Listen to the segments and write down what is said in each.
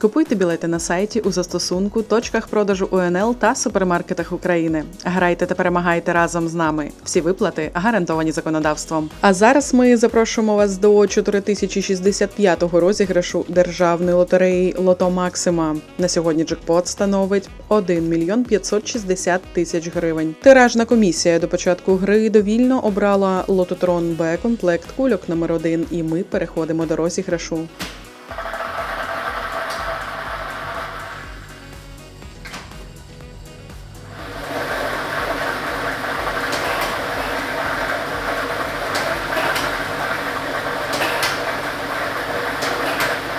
Купуйте білети на сайті у застосунку, точках продажу УНЛ та супермаркетах України. Грайте та перемагайте разом з нами. Всі виплати гарантовані законодавством. А зараз ми запрошуємо вас до 4065-го розіграшу державної лотереї Лото Максима. На сьогодні джекпот становить 1 мільйон 560 тисяч гривень. Тиражна комісія до початку гри довільно обрала Лототрон Б комплект кульок номер 1 і ми переходимо до розіграшу.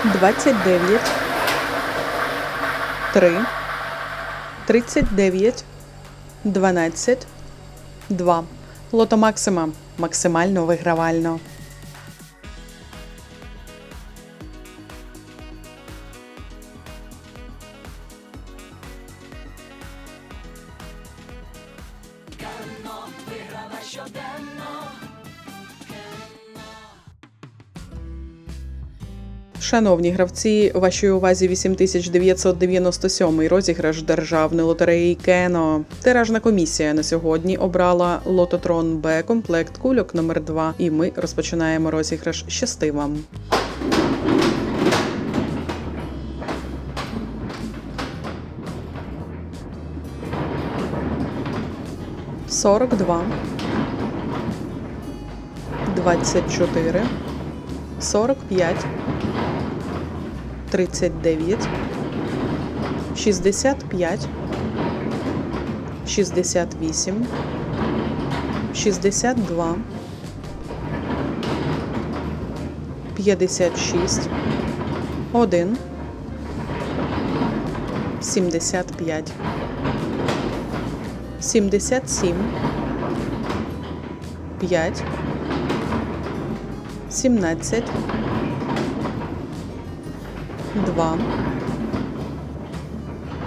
Двадцять дев'ять, три, тридцять дев'ять, дванадцять, два. Лото Максима максимально вигравально. Шановні гравці, вашій увазі 8997 розіграш державної лотереї Кено. Тиражна комісія на сьогодні обрала Лототрон Б комплект кульок номер 2 і ми розпочинаємо розіграш. Щасти вам! Сорок два, двадцять чотири, сорок п'ять. 39, 65, 68, 62, 56, 1, 75, 77, 5, 17, 2,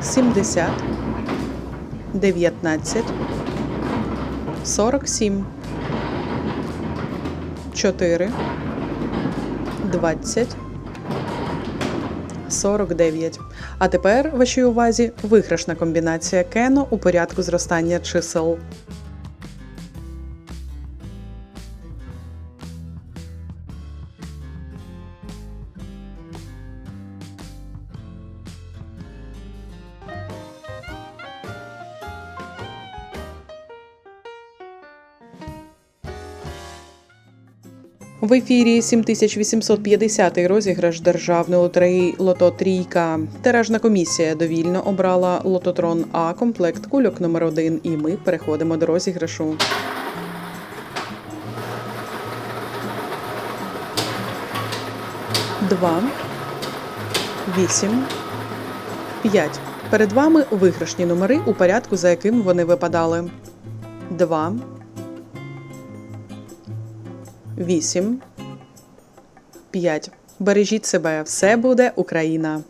70, 19, 47, 4, 20, 49. А тепер вашій увазі виграшна комбінація кено у порядку зростання чисел. В ефірі 7850 розіграш державної лотереї Лото Трійка. Тиражна комісія довільно обрала Лототрон А комплект кульок номер 1 і ми переходимо до розіграшу. Два, вісім, п'ять. Перед вами виграшні номери у порядку, за яким вони випадали. Два. 8, 5. Бережіть себе, все буде Україна!